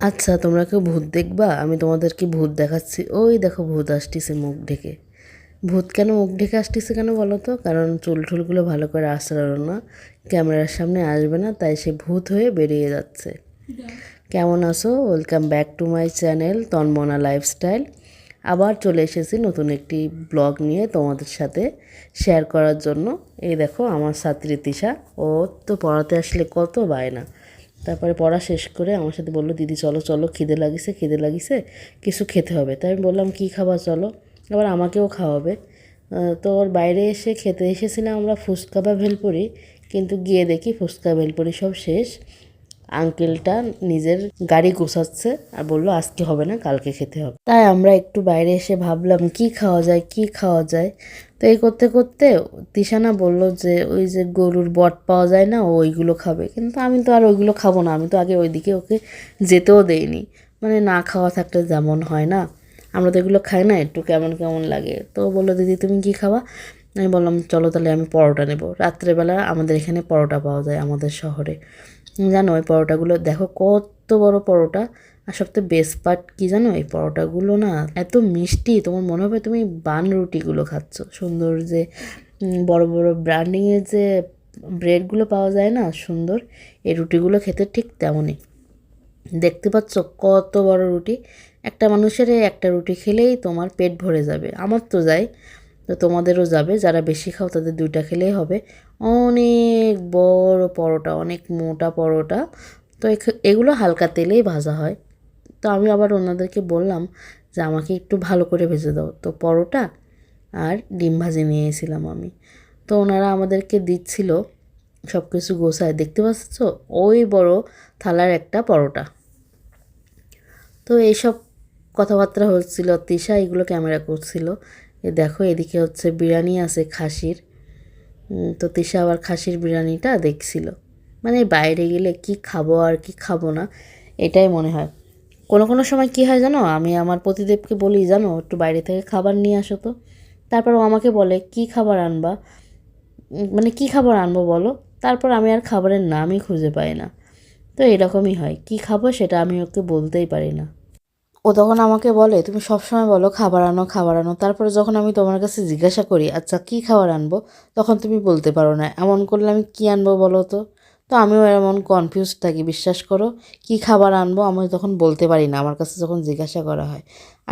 আচ্ছা তোমরা কেউ ভূত দেখবা? আমি তোমাদেরকে ভূত দেখাচ্ছি। ওই দেখো ভূত আসতেছে মুখ ঢেকে। ভূত কেন মুখ ঢেকে আসতেছে কেন বলো তো? কারণ চুল টুলগুলো ভালো করে আসরালো না। ক্যামেরার সামনে আসবে না, তাই সে ভূত হয়ে বেরিয়ে যাচ্ছে। কেমন আছো? Welcome back to my channel Tanmana lifestyle আবার চলে এসেছি নতুন একটি ব্লগ নিয়ে তোমাদের সাথে শেয়ার করার জন্য। এই দেখো, আমার ছাত্রী তিশা। ও তো পড়াতে আসলে কত বায়না। তারপরে পড়া শেষ করে আমার সাথে বলল, দিদি, চলো চলো, খিদে লাগিছে খিদে লাগিছে, কিছু খেতে হবে। তাই আমি বললাম, কী খাবার চলো। আবার আমাকেও খাওয়াবে। তো ওর বাইরে এসে খেতে এসেছিলাম আমরা ফুচকা বা ভেলপুরি, কিন্তু গিয়ে দেখি ফুচকা, ভেলপুরি সব শেষ। আঙ্কেলটা নিজের গাড়ি গোছাচ্ছে আর বলল, আজকে হবে না, কালকে খেতে হবে। তাই আমরা একটু বাইরে এসে ভাবলাম, কি খাওয়া যায়, কি খাওয়া যায়? তো এই করতে করতে তিশানা বলল যে, ওই যে গরুর বট পাওয়া যায় না ওইগুলো খাবে। কিন্তু আমি তো আর ওইগুলো খাব না, আমি তো আগে ওইদিকে ওকে যেতেও দেইনি। মানে না খাওয়া থাকলে যেমন হয় না, আমরা তো এগুলো খাই না, একটু কেমন কেমন লাগে। তো বলল, দিদি, তুমি কি খাবা? আমি বললাম, চলো তাহলে আমি পরোটা নেব। রাত্রেবেলা আমাদের এখানে পরোটা পাওয়া যায় আমাদের শহরে। জানো ওই পরোটাগুলো? দেখো কত বড় পরোটা। আর সবথেকে বেস্ট পার্ট কী জানো? এই পরোটাগুলো না এত মিষ্টি, তোমার মনে হবে তুমি বান রুটিগুলো খাচ্ছ। সুন্দর যে বড় বড় ব্র্যান্ডিংয়ের যে ব্রেডগুলো পাওয়া যায় না, সুন্দর, এই রুটিগুলো খেতে ঠিক তেমনই। দেখতে পাচ্ছ কত বড় রুটি। একটা মানুষের একটা রুটি খেলেই তোমার পেট ভরে যাবে। আমার তো যাই তো তোমাদেরও যাবে, যারা বেশি খাও তাদের দুইটা খেলেই হবে। অনেক বড় পরোটা, অনেক মোটা পরোটা। তো এগুলো হালকা তেলেই ভাজা হয়। তো আমি আবার ওনাদেরকে বললাম যে, আমাকে একটু ভালো করে ভেজে দাও। তো পরোটা আর ডিম ভাজি নিয়ে এসেছিলাম আমি। তো ওনারা আমাদেরকে দিচ্ছিল সব কিছু গোছায়। দেখতে পাচ্ছ? ওই বড় থালার একটা পরোটা। তো এইসব কথাবার্তা হচ্ছিল, তিশা এগুলো ক্যামেরা করছিল। এ দেখো, এদিকে হচ্ছে বিরিয়ানি আছে খাসির। তো তিশা আবার খাসির বিরিয়ানিটা দেখছিল। মানে বাইরে গেলে কি খাব আর কি খাব না, এটাই মনে হয়। কোনো কোনো সময় কি হয় জানো, আমি আমার প্রতিদেবকে বলি, জানো, একটু বাইরে থেকে খাবার নিয়ে আসো তো। তারপর ও আমাকে বলে, কি খাবার আনবা? মানে কি খাবার আনব বলো? তারপর আমি আর খাবারের নামই খুঁজে পাই না। তো এরকমই হয়, কি খাব সেটা আমি ওকে বলতেই পারি না। ও তখন আমাকে বলে, তুমি সবসময় বলো খাবার আনো খাবার আনো। তারপরে যখন আমি তোমার কাছে জিজ্ঞাসা করি আচ্ছা কী খাবার আনব? তখন তুমি বলতে পারো না। এমন করলে আমি কী আনব বলো তো? তো আমিও এমন কনফিউজ থাকি, বিশ্বাস করো। কী খাবার আনব আমি তখন বলতে পারি না, আমার কাছে যখন জিজ্ঞাসা করা হয়।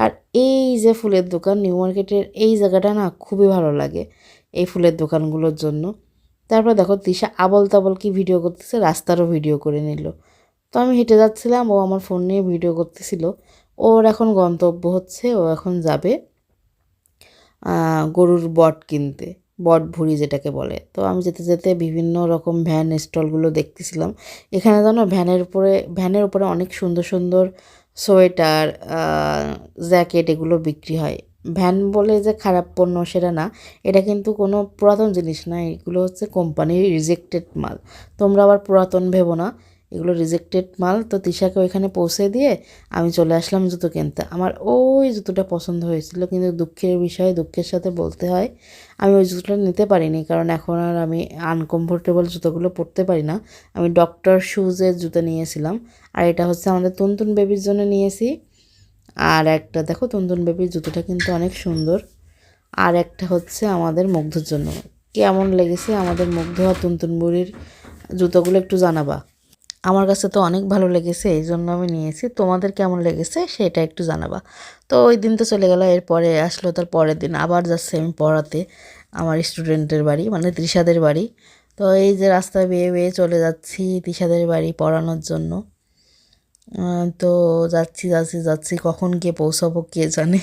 আর এই যে ফুলের দোকান নিউ মার্কেটের এই জায়গাটা না খুবই ভালো লাগে, এই ফুলের দোকানগুলোর জন্য। তারপর দেখো, দিশা আবল তাবল কি ভিডিও করতেছে, রাস্তারও ভিডিও করে নিল। তো আমি হেঁটে যাচ্ছিলাম, ও আমার ফোন নিয়ে ভিডিও করতেছিল। ওর এখন গন্তব্য হচ্ছে ও এখন যাবে গরুর বট কিনতে, বট ভুঁড়ি যেটাকে বলে। তো আমি যেতে যেতে বিভিন্ন রকম ভ্যান স্টলগুলো দেখতেছিলাম। এখানে জানো ভ্যানের উপরে ভ্যানের উপরে অনেক সুন্দর সুন্দর সোয়েটার জ্যাকেট এগুলো বিক্রি হয়। ভ্যান বলে যে খারাপ পণ্য সেটা না, এটা কিন্তু কোনো পুরাতন জিনিস না, এগুলো হচ্ছে কোম্পানির রিজেক্টেড মাল। তোমরা আবার পুরাতন ভেবো না এগুলো রিজেক্টেড মাল। তো তিশাকে ওইখানে পৌঁছে দিয়ে আমি চলে আসলাম জুতো কিনতে। আমার ওই জুতোটা পছন্দ হয়েছিল, কিন্তু দুঃখের বিষয়ে, দুঃখের সাথে বলতে হয়, আমি ওই জুতোটা নিতে পারিনি। কারণ এখন আর আমি আনকমফোর্টেবল জুতোগুলো পরতে পারি না। আমি ডক্টর শুজের জুতো নিয়েছিলাম। আর এটা হচ্ছে আমাদের তুনতুন বেবির জন্য নিয়েছি। আর একটা দেখো, তুনতুন বেবির জুতোটা কিন্তু অনেক সুন্দর। আর একটা হচ্ছে আমাদের মুগ্ধর জন্য। কেমন লেগেছে আমাদের মুগ্ধ আর তুনতুন বুড়ির জুতোগুলো একটু জানাবা। আমার কাছে তো অনেক ভালো লেগেছে, এই জন্য আমি নিয়েছি। তোমাদের কেমন লেগেছে সেটা একটু জানাবা। তো ওই দিন তো চলে গেল, এরপরে আসলো তার পরের দিন। আবার যাচ্ছে আমি পড়াতে, আমার স্টুডেন্টের বাড়ি মানে তৃষাদের বাড়ি। তো এই যে রাস্তায় বেয়ে বেয়ে চলে যাচ্ছি তৃষাদের বাড়ি পড়ানোর জন্য। তো যাচ্ছি যাচ্ছি যাচ্ছি, কখন গিয়ে পৌঁছাবো কে জানে?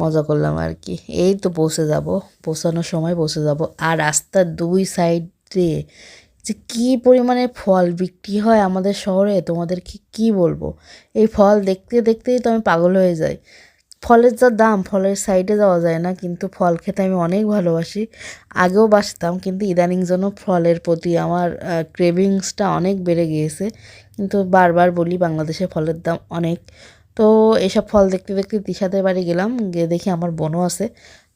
মজা করলাম আর কি। এই তো পৌঁছে যাব, পৌঁছানোর সময় পৌঁছে যাব। আর রাস্তার দুই সাইডে যে কী পরিমাণে ফল বিক্রি হয় আমাদের শহরে, তোমাদেরকে কি বলব? এই ফল দেখতে দেখতেই তো আমি পাগল হয়ে যাই। ফলের যা দাম, ফলের সাইডে যাওয়া যায় না, কিন্তু ফল খেতে আমি অনেক ভালোবাসি। আগেও বাসতাম, কিন্তু ইদানিং জন্য ফলের প্রতি আমার ক্রেভিংসটা অনেক বেড়ে গিয়েছে। কিন্তু বারবার বলি, বাংলাদেশে ফলের দাম অনেক। তো এসব ফল দেখতে দেখতে তিশাদের বাড়ি গেলাম, গিয়ে দেখি আমার বোনও আছে।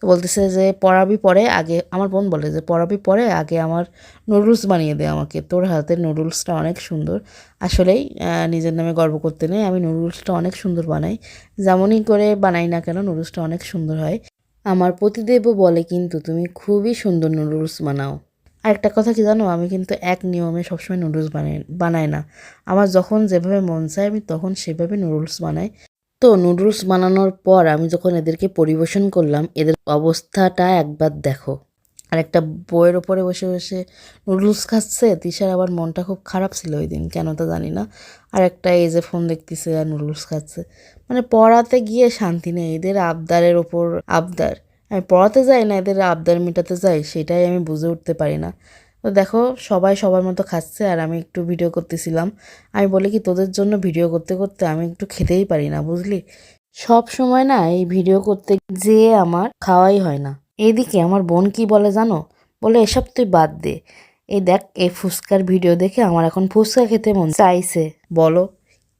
তো বলতেছে যে, পড়াবি পরে আগে, আমার বোন বলে যে, পড়াবি পরে আগে আমার নুডলস বানিয়ে দে আমাকে। তোর হাতের নুডলসটা অনেক সুন্দর। আসলেই নিজের নামে গর্ব করতে নেই। আমি নুডলসটা অনেক সুন্দর বানাই। যেমনই করে বানাই না কেন নুডলসটা অনেক সুন্দর হয়। আমার প্রতিদেবও বলে কিন্তু, তুমি খুবই সুন্দর নুডলস বানাও। আরেকটা কথা কি জানো? আমি কিন্তু এক নিয়মে সবসময় নুডলস বানাই বানাই না। আমার যখন যেভাবে মন চায়, আমি তখন সেভাবে নুডলস বানাই। তো নুডলস বানানোর পর আমি যখন এদেরকে পরিবেশন করলাম, এদের অবস্থাটা একবার দেখো। আর একটা বইয়ের ওপরে বসে বসে নুডলস খাচ্ছে, তিশার আবার মনটা খুব খারাপ ছিল ওই দিন কেন তা জানি না। আর একটা এই যে ফোন দেখতেছে আর নুডলস খাচ্ছে। মানে পড়াতে গিয়ে শান্তি নেই, এদের আবদারের ওপর আবদার। আমি পড়াতে যাই না, এদের আবদার মেটাতে যাই, সেটাই আমি বুঝে উঠতে পারি না। তো দেখো, সবাই সবার মতো খাচ্ছে আর আমি একটু ভিডিও করতেছিলাম। আমি বলি কি, তোদের জন্য ভিডিও করতে করতে আমি একটু খেতেই পারি না, বুঝলি? সব সময় না এই ভিডিও করতে যেয়ে আমার খাওয়াই হয় না। এইদিকে আমার বোন কি বলে জানো? বলে, এসব তুই বাদ দে। এই দেখ, এই ফুচকার ভিডিও দেখে আমার এখন ফুচকা খেতে মন চাইছে। বলো,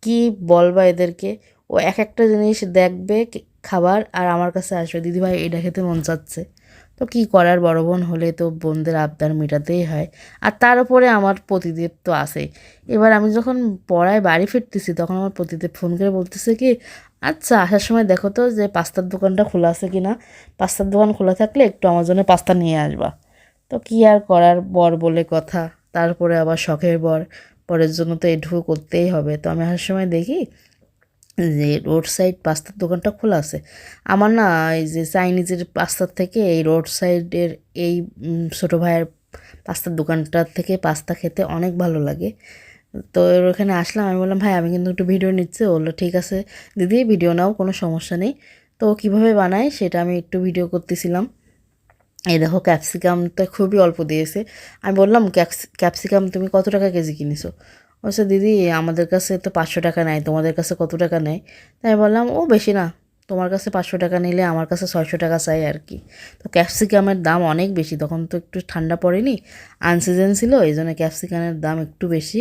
কি বলবা এদেরকে? ও এক একটা জিনিস দেখবে, খাবার, আর আমার কাছে আসবে। দিদিভাই, এটা খেতে মন চাচ্ছে। তো কি করার? বড় বোন হলে তো বোনদের আবদার মেটাতেই হয়। আর তার উপরে আমার প্রতিদেব তো আসে এবার আমি যখন পড়ায় বাড়ি ফিরতেছি, তখন আমার প্রতিদেব ফোন করে বলতেছে কি আচ্ছা আসার সময় দেখো তো যে পাস্তার দোকানটা খোলা আছে কি না। পাস্তার দোকান খোলা থাকলে একটু আমার জন্য পাস্তা নিয়ে আসবা। তো কি আর করার? বর বলে কথা। তারপরে আবার শখের বর। পরের জন্য তো এটুকু করতেই হবে। তো আমি আসার সময় দেখি যে রোড সাইড পাস্তার দোকানটা খোলা আছে, আমার না এই যে চাইনিজের পাস্তার থেকে এই রোড সাইডের এই ছোটো ভাইয়ের পাস্তার দোকানটার থেকে পাস্তা খেতে অনেক ভালো লাগে। তো ওখানে আসলাম, আমি বললাম, ভাই, আমি কিন্তু একটু ভিডিও নিচ্ছি। বলল, ঠিক আছে, দিদি ভিডিও নাও, কোনো সমস্যা নেই। তো কীভাবে বানায় সেটা আমি একটু ভিডিও করতেছিলাম। এই দেখো ক্যাপসিকামটা খুবই অল্প দিয়েছে। আমি বললাম, ক্যাপসি ক্যাপসিকাম তুমি কত টাকা কেজি কিনেছো? বলছে, দিদি, আমাদের কাছে তো পাঁচশো টাকা নেয় তোমাদের কাছে কত টাকা নেয় তাই বললাম, ও, বেশি না, তোমার কাছে পাঁচশো টাকা নিলে আমার কাছে ছয়শো টাকা চাই আর কি। তো ক্যাপসিকামের দাম অনেক বেশি, তখন তো একটু ঠান্ডা পড়েনি, আনসিজন ছিল, এই জন্য ক্যাপসিকামের দাম একটু বেশি।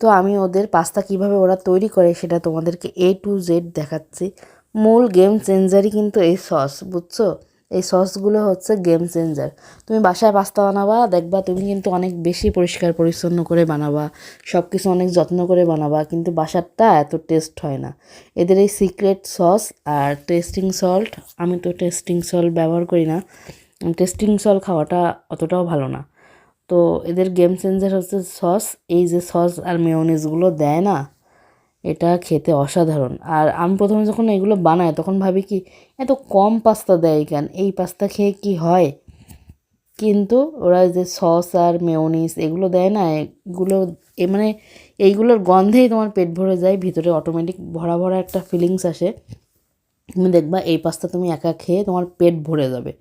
তো আমি ওদের পাস্তা কীভাবে ওরা তৈরি করে সেটা তোমাদেরকে এ টু জেড দেখাচ্ছি। মূল গেম চেঞ্জারই কিন্তু এই সস বুঝছ? এই সসগুলো হচ্ছে গেম চেঞ্জার তুমি বাসায় পাস্তা বানাবা, দেখবা তুমি কিন্তু অনেক বেশি পরিষ্কার, পরিচ্ছন্ন করে বানাবা সব কিছু অনেক যত্ন করে বানাবা, কিন্তু বাসারটা এত টেস্ট হয় না। এদের এই সিক্রেট সস আর টেস্টিং সল্ট আমি তো টেস্টিং সল্ট ব্যবহার করি না টেস্টিং সল্ট খাওয়াটা অতটাও ভালো না। তো এদের গেম চেঞ্জার হচ্ছে সস এই যে সস আর মেয়নিজগুলো দেয় না এটা খেতে অসাধারণ। আর আমি প্রথমে যখন এগুলো বানাই তখন ভাবি কি, এত কম পাস্তা দেয় কেন? এই পাস্তা খেয়ে কি হয়? কিন্তু ওরা যে সস আর মেয়োনিজ এগুলো দেয় না, এগুলো, এ মানে এইগুলোর গন্ধেই তোমার পেট ভরে যায়, ভিতরে অটোমেটিক ভরা ভরা একটা ফিলিংস আসে। তুমি দেখবা এই পাস্তা তুমি একা খেয়ে তোমার পেট ভরে যাবে।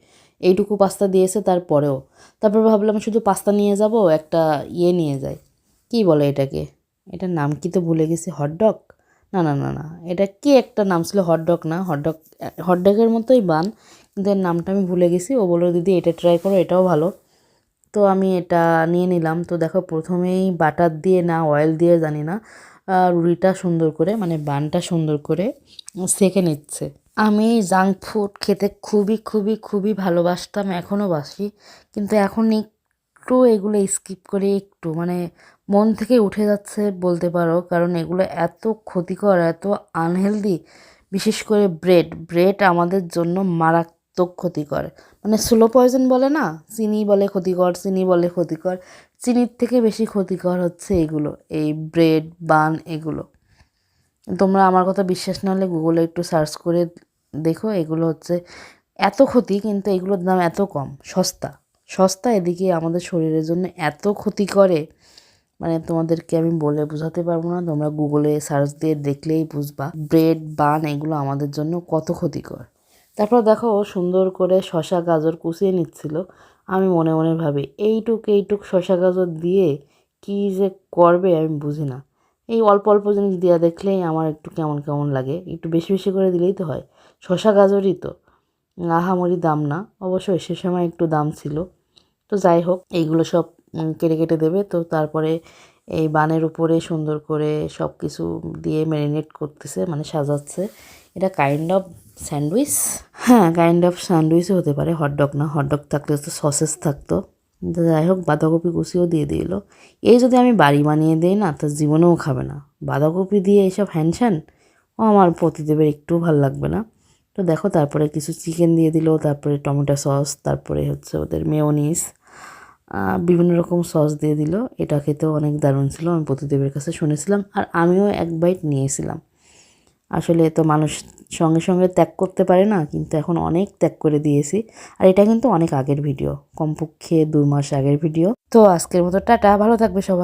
এইটুকু পাস্তা দিয়েছে তারপরেও। তারপর ভাবলাম শুধু পাস্তা নিয়ে যাব, একটা ইয়ে নিয়ে যাই। কি বলে এটাকে? এটার নাম কি তো ভুলে গেছি হটডগ না না না না, এটা কি একটা নাম ছিল হটডগ না? হটডগ হটডগের মতোই বান, কিন্তু এর নামটা আমি ভুলে গেছি। ও বলল, দিদি, এটা ট্রাই করো, এটাও ভালো। তো আমি এটা নিয়ে নিলাম। তো দেখো, প্রথমেই বাটার দিয়ে না অয়েল দিয়ে জানি না রুটিটা সুন্দর করে মানে বানটা সুন্দর করে সেঁকে নিচ্ছে। আমি জাঙ্ক ফুড খেতে খুবই খুবই খুবই ভালোবাসতাম এখনও বাসি। কিন্তু এখন একটু এগুলো স্কিপ করে একটু মানে মন থেকে উঠে যাচ্ছে বলতে পারো, কারণ এগুলো এত ক্ষতিকর, এত আনহেলদি বিশেষ করে ব্রেড ব্রেড আমাদের জন্য মারাত্মক ক্ষতিকর। মানে স্লো পয়জন বলে না? চিনি বলে ক্ষতিকর, চিনি বলে ক্ষতিকর। চিনির থেকে বেশি ক্ষতিকর হচ্ছে এগুলো, এই ব্রেড বান এগুলো। তোমরা আমার কথা বিশ্বাস না হলে গুগলে একটু সার্চ করে দেখো, এগুলো হচ্ছে এত ক্ষতি, কিন্তু এগুলোর দাম এত কম, সস্তা। সস্তা এদিকে আমাদের শরীরের জন্য এত ক্ষতি করে মানে তোমাদেরকে আমি বলে বোঝাতে পারব না, তোমরা গুগলে সার্চ দিয়ে দেখলেই বুঝবা। ব্রেড বান এগুলো আমাদের জন্য কত ক্ষতিকর। তারপর দেখো সুন্দর করে শশা গাজর কুচিয়ে নিচ্ছিল। আমি মনে মনে ভাবি, এইটুক এইটুক শশা গাজর দিয়ে কী যে করবে আমি বুঝি না। এই অল্প অল্প জিনিস দেওয়া দেখলেই আমার একটু কেমন কেমন লাগে। একটু বেশি বেশি করে দিলেই তো হয়। শশা গাজরই তো। আহামরি দাম না। অবশ্যই সে সময় একটু দাম ছিল। তো যাই হোক, এইগুলো সব কেটে কেটে দেবে। তো তারপরে এই বানের উপরে সুন্দর করে সব কিছু দিয়ে ম্যারিনেট করতেছে মানে সাজাচ্ছে। এটা কাইন্ড অফ স্যান্ডউইচ হ্যাঁ কাইন্ড অফ স্যান্ডউইচও হতে পারে হটডগ না। হটডগ থাকলে তো সসেস থাকতো। যাই হোক, বাঁধাকপি কুচিও দিয়ে দিল। এই যদি আমি বাড়ি বানিয়ে দিই না তো জীবনেও খাবে না। বাঁধাকপি দিয়ে এইসব হ্যানস্যান ও আমার পতিদেবের একটু ভালো লাগবে না। তো দেখো, তারপরে কিছু চিকেন দিয়ে দিল, তারপরে টমেটো সস তারপরে হচ্ছে ওদের মেয়োনিস বিভিন্ন রকম সস দিয়ে দিল। এটা খেতেও অনেক দারুণ ছিল, আমি পতিদেবের কাছে শুনেছিলাম। আর আমিও এক বাইট নিয়েছিলাম। আসলে তো মানুষ সঙ্গে সঙ্গে ত্যাগ করতে পারে না, কিন্তু এখন অনেক ত্যাগ করে দিয়েছি। আর এটা কিন্তু অনেক আগের ভিডিও কমপক্ষে দু মাস আগের ভিডিও তো আজকের মতো টাটা, ভালো থাকবে সবাই।